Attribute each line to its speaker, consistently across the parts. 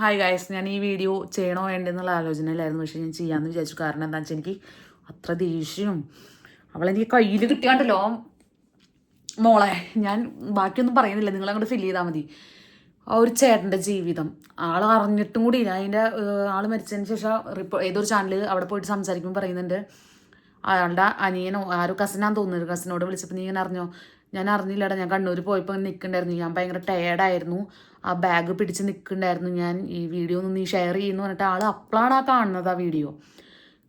Speaker 1: Hi guys ഞാൻ ഈ video ചെയ്യണോ വേണ്ടെന്നുള്ള ആലോചനയിലായിരുന്നു. പക്ഷേ ഞാൻ ചെയ്യാമെന്ന് വിചാരിച്ചു. കാരണം എന്താ വെച്ചാൽ എനിക്ക് അത്ര ദേഷ്യവും അവളെനിക്ക് കയ്യിൽ കിട്ടിയാണ്ടല്ലോ. മോളെ ഞാൻ ബാക്കിയൊന്നും പറയുന്നില്ല. നിങ്ങൾ അങ്ങോട്ട് ഫില്ല് ചെയ്താൽ മതി. ആ ഒരു ചേട്ടന്റെ ജീവിതം. ആൾ അറിഞ്ഞിട്ടും കൂടി ഇല്ല. അതിന്റെ ആൾ മരിച്ചതിന് ശേഷം റിപ്പോ ഏതൊരു ചാനൽ അവിടെ പോയിട്ട് സംസാരിക്കുമ്പോൾ പറയുന്നുണ്ട്. അയാളുടെ അനിയനോ ആരോ കസിനാന്ന് തോന്നുന്നത് കസിനോട് വിളിച്ചപ്പോൾ നീ ഇങ്ങനെ അറിഞ്ഞോ? ഞാൻ അറിഞ്ഞില്ലടാ ഞാൻ കണ്ണൂർ പോയപ്പോൾ നിൽക്കണ്ടായിരുന്നു ഞാൻ ഭയങ്കര ടയേർഡായിരുന്നു ആ ബാഗ് പിടിച്ച് നിൽക്കണ്ടായിരുന്നു ഞാൻ. ഈ വീഡിയോ ഒന്ന് നീ ഷെയർ ചെയ്യുന്നു പറഞ്ഞിട്ട് ആൾ അപ്പോഴാണ് ആ കാണുന്നത് ആ വീഡിയോ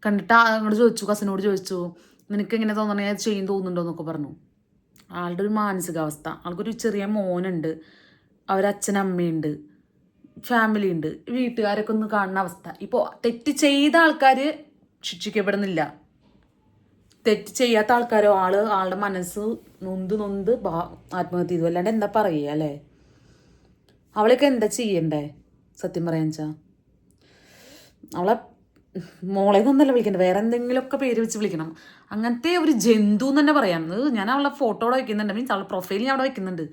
Speaker 1: കണ്ടിട്ട് അങ്ങോട്ട് ചോദിച്ചു കസിനോട് ചോദിച്ചു നിനക്ക് എങ്ങനെ തോന്നണേ? അത് ചെയ്യും തോന്നുന്നുണ്ടോ? എന്നൊക്കെ പറഞ്ഞു. ആളുടെ ഒരു മാനസികാവസ്ഥ. ആൾക്കൊരു ചെറിയ മോനുണ്ട്. അവരച്ഛനമ്മയുണ്ട് ഫാമിലി ഉണ്ട്. വീട്ടുകാരൊക്കെ ഒന്ന് കാണുന്ന അവസ്ഥ. ഇപ്പോൾ തെറ്റ് ചെയ്ത ആൾക്കാർ ശിക്ഷിക്കപ്പെടുന്നില്ല. തെറ്റ് ചെയ്യാത്ത ആൾക്കാരോ ആൾ ആളുടെ മനസ്സ് നൊന്ത് നൊന്ത് ആത്മഹത്യ ചെയ്തു. അല്ലാണ്ട് എന്താ പറയുക അല്ലേ? അവളൊക്കെ എന്താ ചെയ്യണ്ടേ? സത്യം പറയാൻ വെച്ചാ. അവളെ മോളെ നിന്നല്ല വിളിക്കണ്ട വേറെ എന്തെങ്കിലുമൊക്കെ പേര് വെച്ച് വിളിക്കണം. അങ്ങനത്തെ ഒരു ജന്തു എന്ന് തന്നെ പറയാം ഞാൻ അവളെ ഫോട്ടോ അവിടെ വെക്കുന്നുണ്ട്. മീൻസ് അവളെ പ്രൊഫൈൽ ഞാൻ അവിടെ വെക്കുന്നുണ്ട്.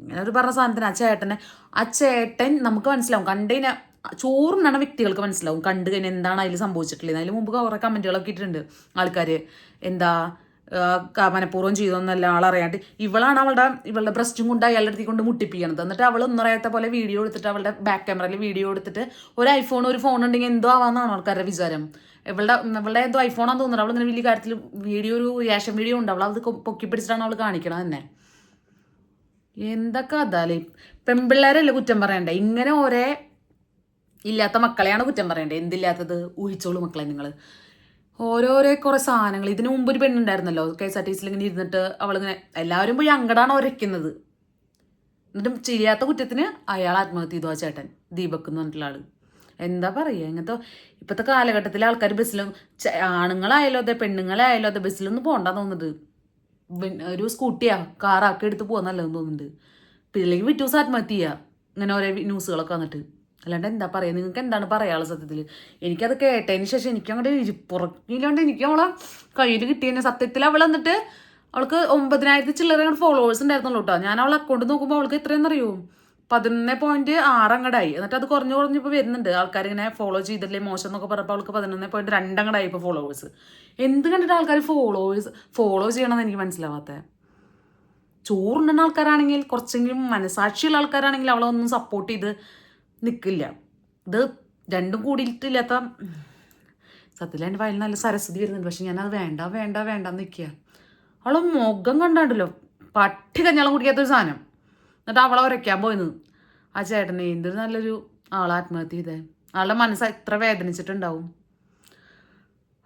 Speaker 1: ഇങ്ങനെ ഒരു പറഞ്ഞ സാധനത്തിന് ആ ചേട്ടനെ ആ ചേട്ടൻ നമുക്ക് മനസ്സിലാവും. കണ്ടതിന് ചോറിനാണ് വ്യക്തികൾക്ക് മനസ്സിലാവും. കണ്ടു കഴിഞ്ഞാൽ എന്താണ് അതിൽ സംഭവിച്ചിട്ടുള്ളത്. അതിന് മുമ്പ് കുറേ കമന്റുകളൊക്കെ ഇട്ടിട്ടുണ്ട് ആൾക്കാർ എന്താ മനഃപൂർവം ചെയ്തൊന്നല്ല ആളറിയാണ്ട് ഇവളാണ് അവളുടെ ഇവളുടെ ബ്രസ്റ്റും കൊണ്ട് അയാളുടെ അടുത്തേക്ക് കൊണ്ട് മുട്ടിപ്പിക്കണത്. എന്നിട്ട് അവൾ ഒന്നും അറിയാത്ത പോലെ വീഡിയോ എടുത്തിട്ട് അവളുടെ ബാക്ക് ക്യാമറയിൽ വീഡിയോ എടുത്തിട്ട് ഒരു ഐഫോൺ ഒരു ഫോൺ ഉണ്ടെങ്കിൽ എന്തോ ആവാന്നാണ് ആൾക്കാരുടെ വിചാരം. ഇവളുടെ ഇവളുടെ എന്തോ ഐഫോണാന്ന് തോന്നുന്നത് അവൾ ഇങ്ങനെ വലിയ കാര്യത്തിൽ വീഡിയോ ഒരു റിയാക്ഷൻ വീഡിയോ ഉണ്ട്. അവൾ അത് പൊക്കി പിടിച്ചിട്ടാണ് അവൾ കാണിക്കണത് തന്നെ. എന്തൊക്കെ അതാലേ പെൺപിള്ളേരല്ലേ കുറ്റം പറയണ്ടേ? ഇങ്ങനെ ഒരേ ഇല്ലാത്ത മക്കളെയാണ് കുറ്റം പറയണ്ടേ എന്തില്ലാത്തത്? ഊഹിച്ചോളൂ മക്കളെ നിങ്ങൾ ഓരോരോ കുറേ സാധനങ്ങൾ. ഇതിനു മുമ്പ് ഒരു പെണ്ണുണ്ടായിരുന്നല്ലോ കെ എസ് ആർ ടി സിയിൽ ഇങ്ങനെ ഇരുന്നിട്ട് അവളിങ്ങനെ എല്ലാവരും പോയി അങ്കടാണ് ഉരയ്ക്കുന്നത് എന്നിട്ടും ചെയ്യാത്ത കുറ്റത്തിന് അയാൾ ആത്മഹത്യ ചെയ്തു ആ ചേട്ടൻ ദീപക് എന്ന് പറഞ്ഞിട്ടുള്ള ആൾ. എന്താ പറയുക ഇങ്ങനത്തെ ഇപ്പോഴത്തെ കാലഘട്ടത്തിലെ ആൾക്കാർ ബസ്സിലും ആണുങ്ങളായാലോ അതെ പെണ്ണുങ്ങളായാലോ അതെ ബസ്സിലൊന്നും പോകണ്ടെന്ന് തോന്നുന്നുണ്ട്. ഒരു സ്കൂട്ടിയാ കാറാക്കി എടുത്ത് പോകാൻ നല്ലതെന്ന് തോന്നുന്നുണ്ട്. പിള്ളേക്ക് പിറ്റേ ദിവസം ആത്മഹത്യ ചെയ്യുക ഇങ്ങനെ ഓരോ ന്യൂസുകളൊക്കെ വന്നിട്ട്. അല്ലാണ്ട് എന്താ പറയുക? നിങ്ങൾക്ക് എന്താണ് പറയാനുള്ള സത്യത്തിൽ? എനിക്കത് കേട്ടതിന് ശേഷം എനിക്ക് അങ്ങോട്ട് ഇരിപ്പുറക്കില്ലാണ്ട് എനിക്ക് അവളെ കയ്യിൽ കിട്ടിയതിന് സത്യത്തിൽ അവൾ എന്നിട്ട് അവൾക്ക് ഒമ്പതിനായിരത്തി ചില്ലറ അങ്ങോട്ട് ഫോളോവേഴ്സ് ഉണ്ടായിരുന്നുള്ളൂ കേട്ടോ ഞാൻ അവളെ അക്കൗണ്ട് നോക്കുമ്പോൾ അവൾക്ക് എത്രയെന്ന് അറിയോ പതിനൊന്ന് പോയിന്റ് ആറ് അങ്ങടായി എന്നിട്ട് അത് കുറഞ്ഞു കുറഞ്ഞപ്പോൾ വരുന്നുണ്ട്. ആൾക്കാർ ഇങ്ങനെ ഫോളോ ചെയ്തില്ലേ മോശം എന്നൊക്കെ പറഞ്ഞപ്പോൾ അവൾക്ക് പതിനൊന്ന് പോയിന്റ് രണ്ടങ്ങടായി ഇപ്പോൾ ഫോളോവേഴ്സ് എന്ത് കണ്ടിട്ട് ആൾക്കാർ ഫോളോവേഴ്സ് ഫോളോ ചെയ്യണമെന്ന് എനിക്ക് മനസ്സിലാവാത്തത് ചോറുണ്ടെന്ന ആൾക്കാരാണെങ്കിൽ കുറച്ചെങ്കിലും മനസാക്ഷിയുള്ള ആൾക്കാരാണെങ്കിൽ അവളെ ഒന്നും സപ്പോർട്ട് ചെയ്ത് നിൽക്കില്ല ഇത് രണ്ടും കൂടിയിട്ടില്ലാത്ത സത്യത്തിൽ എന്റെ വയലിൽ നല്ല സരസ്വതി വരുന്നുണ്ട്. പക്ഷെ ഞാനത് വേണ്ട വേണ്ട വേണ്ട നിൽക്കുക അവളെ മുഖം കണ്ടാണ്ടല്ലോ. പട്ടി കഞ്ഞാളം കുടിക്കാത്തൊരു സാധനം. എന്നിട്ട് അവളെ ഉരയ്ക്കാൻ പോയിന്ന്. ആ ചേട്ടനെ എന്തൊരു നല്ലൊരു ആളെ ആത്മഹത്യ ചെയ്തേ. ആളുടെ മനസ്സ് എത്ര വേദനിച്ചിട്ടുണ്ടാവും.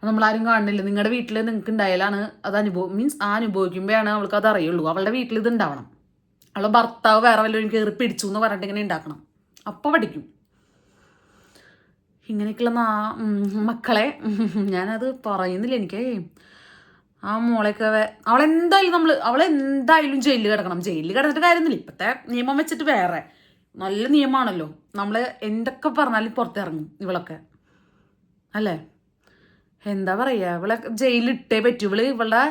Speaker 1: നമ്മളാരും കാണുന്നില്ല. നിങ്ങളുടെ വീട്ടിൽ നിങ്ങൾക്ക് ഉണ്ടായാലാണ് അത് അനുഭവം മീൻസ് ആ അനുഭവിക്കുമ്പോഴാണ് അവൾക്ക് അത് അറിയുള്ളൂ. അവളുടെ വീട്ടിൽ ഇത് ഉണ്ടാവണം അവളുടെ ഭർത്താവ് വേറെ വല്ലവരും കയറി പിടിച്ചു എന്ന് പറഞ്ഞിട്ട് ഇങ്ങനെ ഉണ്ടാക്കണം അപ്പോൾ പഠിക്കും ഇങ്ങനെയൊക്കെയുള്ള നാ മക്കളെ ഞാനത് പറയുന്നില്ല എനിക്ക്. ആ മോളെയൊക്കെ അവളെന്തായാലും നമ്മൾ അവളെന്തായാലും ജയിലിൽ കിടക്കണം. ജയിലിൽ കിടന്നിട്ട് കാര്യമൊന്നുമില്ല. ഇപ്പോഴത്തെ നിയമം വെച്ചിട്ട് വേറെ. നല്ല നിയമമാണല്ലോ നമ്മൾ എന്തൊക്കെ പറഞ്ഞാലും പുറത്തിറങ്ങും ഇവളൊക്കെ. അല്ലേ? എന്താ പറയുക ഇവളെ ജയിലിട്ടേ പറ്റൂ. ഇവൾ ഇവളുടെ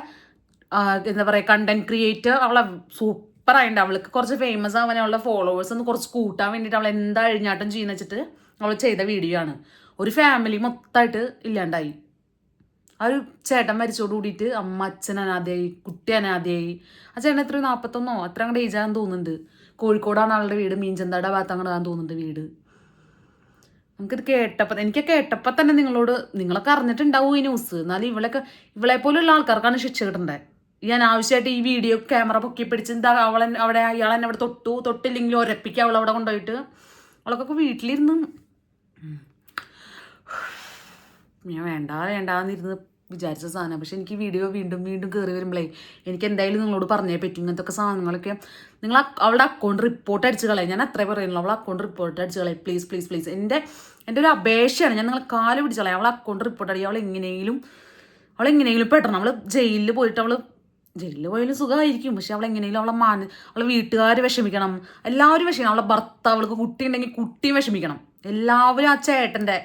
Speaker 1: എന്താ പറയുക കണ്ടന്റ് ക്രിയേറ്റർ അവളെ സൂപ്പർ ആയിട്ടുണ്ട് അവൾക്ക് കുറച്ച് ഫേമസ് ആവാൻ അവളുടെ ഫോളോവേഴ്സ് ഒന്ന് കുറച്ച് കൂട്ടാൻ വേണ്ടിയിട്ട് അവൾ എന്താ അഴിഞ്ഞാട്ടം ചെയ്യുന്ന വെച്ചിട്ട് അവൾ ചെയ്ത വീഡിയോ ആണ്. ഒരു ഫാമിലി മൊത്തമായിട്ട് ഇല്ലാണ്ടായി. ആ ഒരു ചേട്ടൻ മരിച്ചോട് കൂടിയിട്ട് അമ്മ അച്ഛൻ അനാഥയായി കുട്ടി അനാഥയായി. ആ ചേട്ടൻ എത്ര നാൽപ്പത്തൊന്നോ അത്ര അങ്ങോട്ട് ഏജാന്ന് തോന്നുന്നുണ്ട്. കോഴിക്കോടാണ് ആളുടെ വീട് മീൻചന്താടെ ഭാഗത്ത് അങ്ങോട്ടാന്ന് തോന്നുന്നുണ്ട് വീട്. നമുക്കിത് കേട്ടപ്പോൾ എനിക്ക് കേട്ടപ്പോൾ തന്നെ നിങ്ങളോട് നിങ്ങളൊക്കെ അറിഞ്ഞിട്ടുണ്ടാവും ഈ ന്യൂസ് എന്നാലും ഇവളൊക്കെ ഇവളെ പോലുള്ള ആൾക്കാർക്കാണ് ശിക്ഷ കിട്ടണ്ടേ? ഈ ആവശ്യമായിട്ട് ഈ വീഡിയോ ക്യാമറ പൊക്കി പിടിച്ച് എന്താ അവൾ അവിടെ അയാൾ എന്നെ അവിടെ തൊട്ടു. തൊട്ടില്ലെങ്കിൽ ഒരപ്പിക്കുക അവൾ അവിടെ കൊണ്ടുപോയിട്ട് അവളൊക്കെ വീട്ടിലിരുന്ന്. ഞാൻ വേണ്ട വേണ്ടാന്നിരുന്ന് വിചാരിച്ച സാധനം. പക്ഷെ എനിക്ക് വീഡിയോ വീണ്ടും വീണ്ടും കയറി വരുമ്പോഴേ എനിക്ക് എന്തായാലും നിങ്ങളോട് പറഞ്ഞേ പറ്റും. ഇങ്ങനത്തെ സാധനങ്ങളൊക്കെ നിങ്ങൾ അവളുടെ അക്കൗണ്ട് റിപ്പോർട്ട് അടിച്ച് കളയാം. ഞാൻ അത്രേ പറയുന്നുള്ളൂ. അവളെ അക്കൗണ്ട് റിപ്പോർട്ട് അടിച്ച് കളയാം. പ്ലീസ് പ്ലീസ് പ്ലീസ് എന്റെ എന്റെ ഒരു അപേക്ഷയാണ്. ഞാൻ നിങ്ങളെ കാൽ പിടിച്ച് കളയാം. അവളെ അക്കൗണ്ട് റിപ്പോർട്ട് അടിക്കുക അവൾ എങ്ങനെയെങ്കിലും അവൾ എങ്ങനെയെങ്കിലും പെട്ടണം അവൾ ജയിലിൽ പോയിട്ട് അവൾ ജയിലിൽ പോയാലും സുഖമായിരിക്കും. പക്ഷെ അവൾ എങ്ങനെയും അവളെ മാന അവളെ വീട്ടുകാർ വിഷമിക്കണം. എല്ലാവരും വിഷമിക്കണം. അവളെ ഭർത്താവ് അവൾക്ക് കുട്ടി ഉണ്ടെങ്കിൽ കുട്ടിയും വിഷമിക്കണം. എല്ലാവരും ആ ചേട്ടന്റെ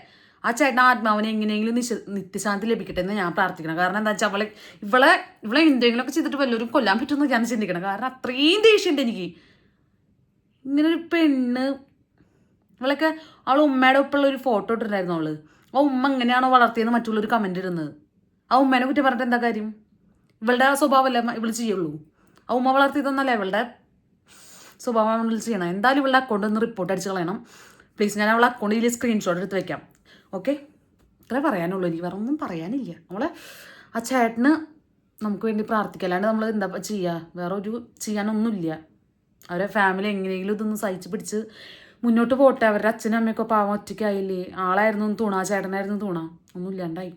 Speaker 1: ആ ചേട്ടൻ ആത്മാവിനെ എങ്ങനെയെങ്കിലും നിശ നിത്യശാന്തി ലഭിക്കട്ടെ എന്ന് ഞാൻ പ്രാർത്ഥിക്കണം. കാരണം എന്താ വെച്ചാൽ അവളെ ഇവളെ ഇവളെ എന്തെങ്കിലുമൊക്കെ ചെയ്തിട്ട് വല്ലവരും കൊല്ലാൻ പറ്റുമെന്ന് ഞാൻ ചിന്തിക്കണം. കാരണം അത്രയും ദേഷ്യമുണ്ട് എനിക്ക്. ഇങ്ങനെ പെണ്ണ് ഇവളൊക്കെ അവൾ ഉമ്മയുടെ ഒപ്പമുള്ള ഒരു ഫോട്ടോ ഇട്ടിട്ടുണ്ടായിരുന്നു അവൾ. ആ ഉമ്മ എങ്ങനെയാണോ വളർത്തിയെന്ന് മറ്റുള്ളൊരു കമന്റ് ഇടുന്നത്. ആ ഉമ്മേനെ കുറ്റി പറഞ്ഞിട്ട് എന്താ കാര്യം? ഇവളുടെ ആ സ്വഭാവമല്ലേ ഇവൾ ചെയ്യുള്ളൂ? ആ ഉമ്മ വളർത്തി തന്നല്ലേ ഇവളുടെ? സ്വഭാവം ചെയ്യണം. എന്തായാലും ഇവളുടെ അക്കൗണ്ട് ഒന്ന് റിപ്പോർട്ട് അടിച്ച് കളയണം. പ്ലീസ് ഞാൻ അവളെ അക്കൗണ്ടിൽ സ്ക്രീൻഷോട്ട് എടുത്ത് വെക്കാം. ഓക്കെ ഇത്രേ പറയാനുള്ളൂ. എനിക്ക് വേറെ ഒന്നും പറയാനില്ല. നമ്മളെ ആ ചേട്ടന് നമുക്ക് വേണ്ടി പ്രാർത്ഥിക്കല്ലാണ്ട് നമ്മൾ എന്താ ചെയ്യുക വേറെ ഒരു ചെയ്യാനൊന്നുമില്ല. അവരെ ഫാമിലി എങ്ങനെയെങ്കിലും ഇതൊന്ന് സഹിച്ച് പിടിച്ച് മുന്നോട്ട് പോട്ടെ. അവരുടെ അച്ഛനും അമ്മയൊക്കെ പാവം ഒറ്റയ്ക്കായില്ലേ? ആളായിരുന്നു തൂണ ചേട്ടനായിരുന്നു തൂണ. ഒന്നും ഇല്ലാണ്ടായി